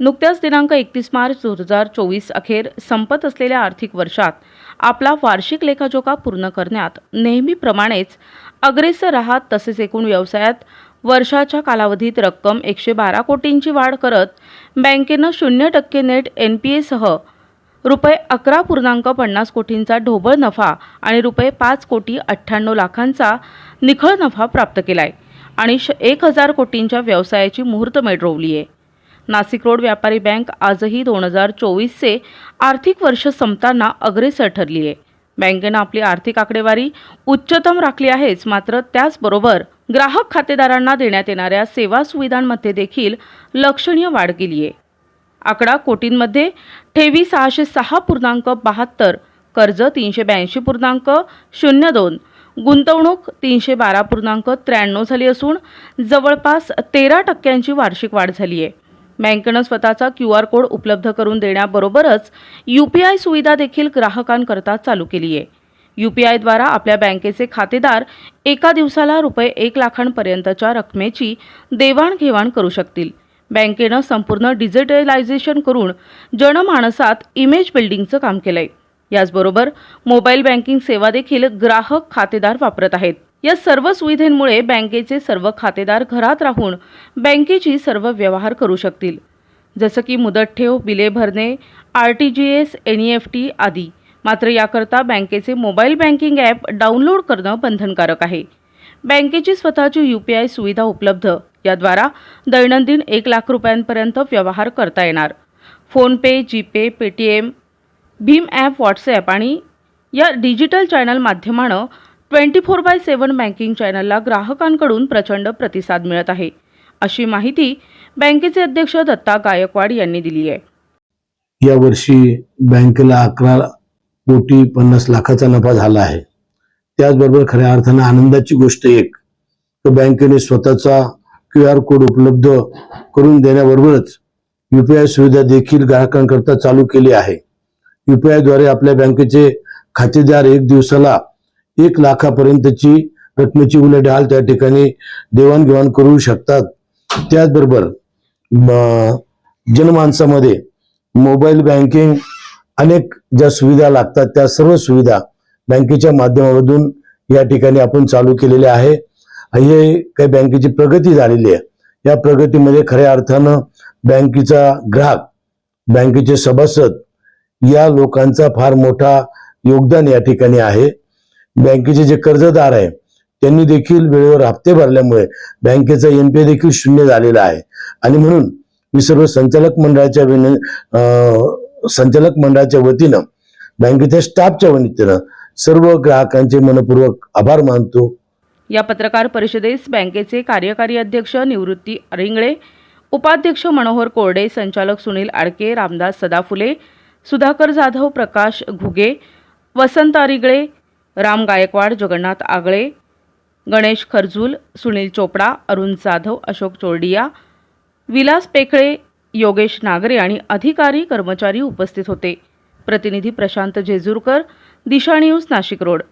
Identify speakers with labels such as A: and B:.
A: नुकत्याच दिनांक एकतीस मार्च दोन हजार चोवीस अखेर संपत असलेल्या आर्थिक वर्षात आपला वार्षिक लेखाजोखा पूर्ण करण्यात नेहमीप्रमाणेच अग्रेसर राहत तसेच एकूण व्यवसायात वर्षाच्या कालावधीत रक्कम एकशे बारा कोटींची वाढ करत बँकेनं शून्य टक्के नेट एन पी एसह रुपये अकरा पूर्णांक पन्नास कोटींचा ढोबळ नफा आणि रुपये पाच कोटी अठ्ठ्याण्णव लाखांचा निखळ नफा प्राप्त केला आहे आणि श एक हजार कोटींच्या व्यवसायाची मुहूर्तमेढ रोवली आहे नाशिक रोड व्यापारी बँक आजही दोन हजार चोवीसचे आर्थिक वर्ष संपताना अग्रेसर ठरली आहे बँकेनं आपली आर्थिक आकडेवारी उच्चतम राखली आहेच मात्र त्याचबरोबर ग्राहक खातेदारांना देण्यात येणाऱ्या सेवा सुविधांमध्ये देखील लक्षणीय वाढ केली आहे आकडा कोटींमध्ये ठेवी सहाशे सहा पूर्णांक बहात्तर कर्ज तीनशे ब्याऐंशी पूर्णांक शून्य दोन गुंतवणूक तीनशे बारा पूर्णांक त्र्याण्णव झाली असून जवळपास तेरा टक्क्यांची वार्षिक वाढ झाली आहे बँकेनं स्वतःचा क्यू आर कोड उपलब्ध करून देण्याबरोबरच यू पी आय सुविधा देखील ग्राहकांकरता चालू केली आहे. यू पी आयद्वारा आपल्या बँकेचे खातेदार एका दिवसाला रुपये एक लाखांपर्यंतच्या रकमेची देवाणघेवाण करू शकतील. बँकेनं संपूर्ण डिजिटलायझेशन करून जनमानसात इमेज बिल्डिंगचं काम केलंय. याचबरोबर मोबाईल बँकिंग सेवा देखील ग्राहक खातेदार वापरत आहेत. या सर्व सुविधेंमुळे बँकेचे सर्व खातेदार घरात राहून बँकेची सर्व व्यवहार करू शकतील. जसं की मुदत ठेव बिले भरणे R T G S N E F T आदी. मात्र याकरता बँकेचे मोबाईल बँकिंग ॲप डाउनलोड करणं बंधनकारक आहे. बँकेची स्वतःची यू पी आय सुविधा उपलब्ध. याद्वारा दैनंदिन एक लाख रुपयांपर्यंत व्यवहार करता येणार. फोनपे जीपे पेटीएम भीम ॲप व्हॉट्सॲप आणि या डिजिटल चॅनल माध्यमानं twenty four by seven banking चॅनलला ग्राहकांकडून प्रचंड प्रतिसाद मिळत आहे. अशी माहिती बँकेचे अध्यक्ष दत्ता गायकवाड यांनी दिली आहे.
B: यावर्षी बँकेला अकरा कोटी पन्नास लाखाचा नफा झाला आहे. त्याचबरोबर खऱ्या अर्थानं आनंदाची गोष्ट एक तर बँकेने स्वतःचा क्यू आर कोड उपलब्ध करून देण्याबरोबरच युपीआय सुविधा देखील ग्राहकांकरता चालू केली आहे. युपीआयद्वारे आपल्या बँकेचे खातेदार एक दिवसाला एक लाखापर्यंतची रकमेची उलाढाल त्या ठिकाणी देवाणघेवाण करू शकतात. त्याचबरोबर म, जनमानसामध्ये मोबाईल बँकिंग अनेक ज्या सुविधा लागतात त्या सर्व सुविधा बँकेच्या माध्यमामधून या ठिकाणी आपण चालू केलेले आहे. हे काही बँकेची प्रगती झालेली आहे. या प्रगतीमध्ये खऱ्या अर्थानं बँकेचा ग्राहक बँकेचे सभासद या लोकांचा फार मोठा योगदान या ठिकाणी आहे. बँकेचे जे कर्जदार आहे त्यांनी देखील वेळेवर हप्ते भरल्यामुळे बँकेचा एनपीए देखील शून्य झालेला आहे. आणि म्हणून मी सर्व संचालक मंडळाच्या विन संचालक मंडळाच्या वतीनं बँकेच्या स्टाफच्या वतीनं सर्व ग्राहकांचे मनपूर्वक आभार मानतो.
A: या पत्रकार परिषदेस बँकेचे कार्यकारी अध्यक्ष निवृत्ती रिंगळे उपाध्यक्ष मनोहर कोरडे संचालक सुनील आडके रामदास सदाफुले सुधाकर जाधव प्रकाश घुगे वसंत अरिगळे राम गायकवाड जगन्नाथ आगळे गणेश खरजूल सुनील चोपडा अरुण जाधव अशोक चोरडिया विलास पेखळे योगेश नागरे आणि अधिकारी कर्मचारी उपस्थित होते. प्रतिनिधी प्रशांत जेजूरकर दिशा न्यूज नाशिक रोड.